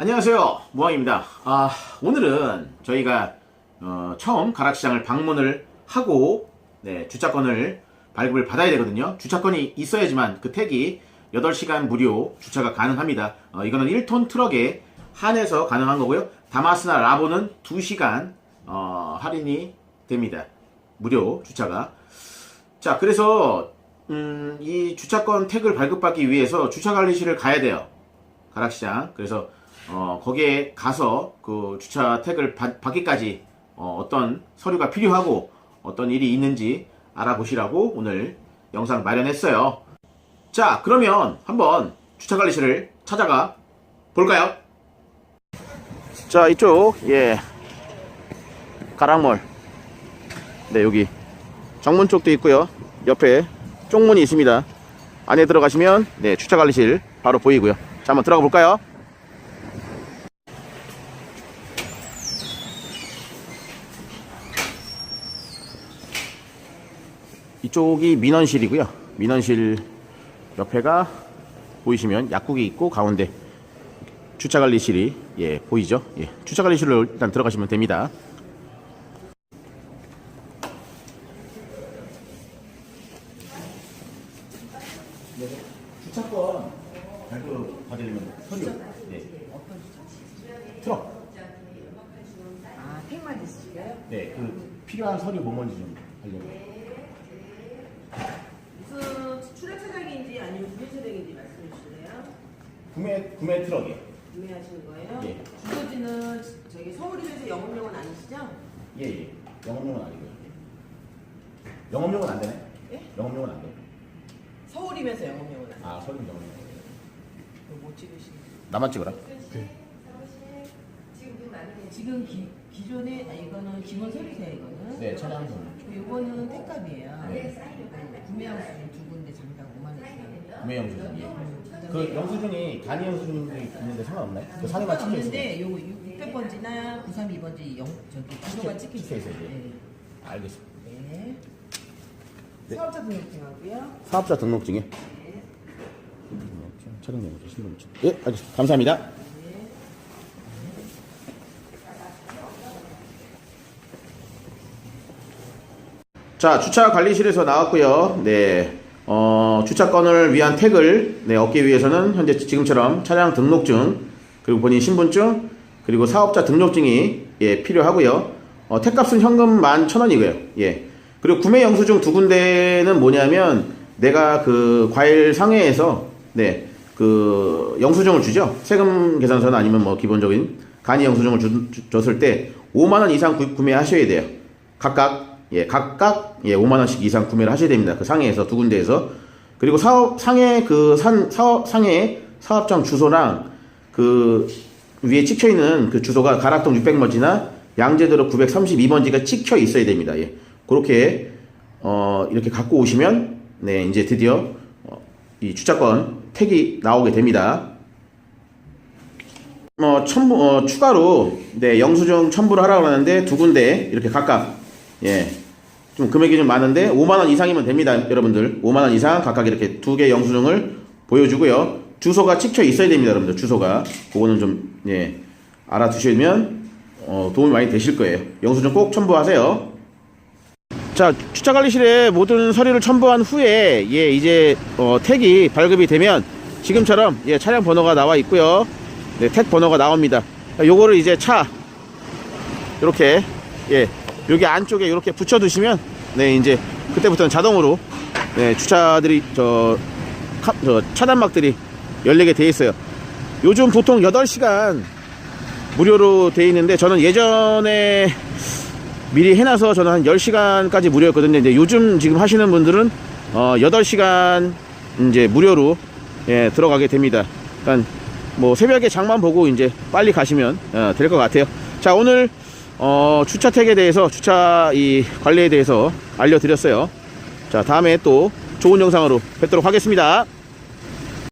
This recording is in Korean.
안녕하세요. 무왕입니다. 아 오늘은 저희가 어, 처음 가락시장을 방문을 하고 네, 주차권을 발급을 받아야 되거든요. 주차권이 있어야지만 그 택이 8시간 무료 주차가 가능합니다. 어, 이거는 1톤 트럭에 한해서 가능한 거고요. 다마스나 라보는 2시간 어, 할인이 됩니다. 무료 주차가. 자 그래서 음, 이 주차권 택을 발급받기 위해서 주차관리실을 가야 돼요. 가락시장. 그래서 어, 거기에 가서 그 주차 택을 받, 받기까지 어, 떤 서류가 필요하고 어떤 일이 있는지 알아보시라고 오늘 영상 마련했어요. 자, 그러면 한번 주차 관리실을 찾아가 볼까요? 자, 이쪽 예. 가락몰. 네, 여기 정문 쪽도 있고요. 옆에 쪽문이 있습니다. 안에 들어가시면 네, 주차 관리실 바로 보이고요. 자, 한번 들어가 볼까요? 이쪽이 민원실이고요. 민원실 옆에가 보이시면 약국이 있고 가운데 주차관리실이 예 보이죠? 예 주차관리실로 일단 들어가시면 됩니다. 주차권 발급 받으려면 서류 네. 트럭 아, 팩만 있으실까요? 네, 그 필요한 서류 뭐 뭔지 좀. 무슨 출하 차량인지 아니면 구매 차량인지 말씀해 주실래요? 구매 구매 트럭이요. 구매하시는 거예요? 예. 주소지는 저기 서울입에서 영업용은 아니시죠? 예, 예. 영업용은 아니고요. 예. 영업용은 안 되네. 예? 영업용은 안 돼. 서울이면서 영업용은 아니에요. 아, 서류 영업용. 못 찍으시는 나만 찍어라. 지금 기, 기존에 아, 이거는 기본 서류세요 이거는 네, 차량 좀 이거는 택값이에요 네. 구매하고 두 군데 장당 5만 원씩 구매 영수증. 그 영수증이 단위 영수증도 있는데 상관없나요? 그 상에만 찍혀 있어요. 없는데 요거 600번지나 932번지 영 저기 주소가 찍혀 찍혀 있어요 있어요, 예. 네. 알겠습니다. 네. 네. 사업자 등록증하고요. 사업자 등록증에 차량 영수증 신분증. 예, 알겠습니다. 감사합니다. 자, 주차 관리실에서 나왔고요. 네. 어, 주차권을 위한 택을 네, 얻기 위해서는 현재 지금처럼 차량 등록증, 그리고 본인 신분증, 그리고 사업자 등록증이 예, 필요하고요. 어, 택값은 현금 11,000원이고요. 예. 그리고 구매 영수증 두 군데는 뭐냐면 내가 그 과일 상해에서 네. 그 영수증을 주죠. 세금 계산서나 아니면 뭐 기본적인 간이 영수증을 주, 주- 줬을 때 5만 원 이상 구, 구매하셔야 돼요. 각각 예, 각각 예, 5만 원씩 이상 구매를 하셔야 됩니다. 그 상해에서 두 군데에서 그리고 사업 상해 그 산 사업 상해 사업장 주소랑 그 위에 찍혀 있는 그 주소가 가락동 600번지나 양재도로 932번지가 찍혀 있어야 됩니다. 예. 그렇게 어 이렇게 갖고 오시면 네, 이제 드디어 어, 이 주차권 택이 나오게 됩니다. 어, 첨부, 어, 추가로, 네, 영수증 첨부를 하라고 하는데 두 군데, 이렇게 각각, 예, 좀 금액이 좀 많은데 5만원 이상이면 됩니다, 여러분들. 5만원 이상 각각 이렇게 두 개 영수증을 보여주고요. 주소가 찍혀 있어야 됩니다, 여러분들. 주소가. 그거는 좀, 예, 알아두시면, 어, 도움이 많이 되실 거예요. 영수증 꼭 첨부하세요. 자, 주차 관리실에 모든 서류를 첨부한 후에, 예, 이제, 어, 택이 발급이 되면, 지금처럼, 예, 차량 번호가 나와 있고요. 네, 택 번호가 나옵니다. 요거를 이제 차, 이렇게, 예, 여기 안쪽에 이렇게 붙여두시면, 네, 이제, 그때부터는 자동으로, 네, 주차들이, 저, 카- 저 차단막들이 열리게 돼 있어요. 요즘 보통 8시간 무료로 돼 있는데, 저는 예전에 미리 해놔서 저는 한 10시간까지 무료였거든요. 이제 요즘 지금 하시는 분들은, 어, 8시간 이제 무료로, 예, 들어가게 됩니다. 그러니까 뭐 새벽에 장만 보고 이제 빨리 가시면 어, 될 것 같아요. 자 오늘 어, 주차택에 대해서 주차 이 관리에 대해서 알려드렸어요. 자 다음에 또 좋은 영상으로 뵙도록 하겠습니다.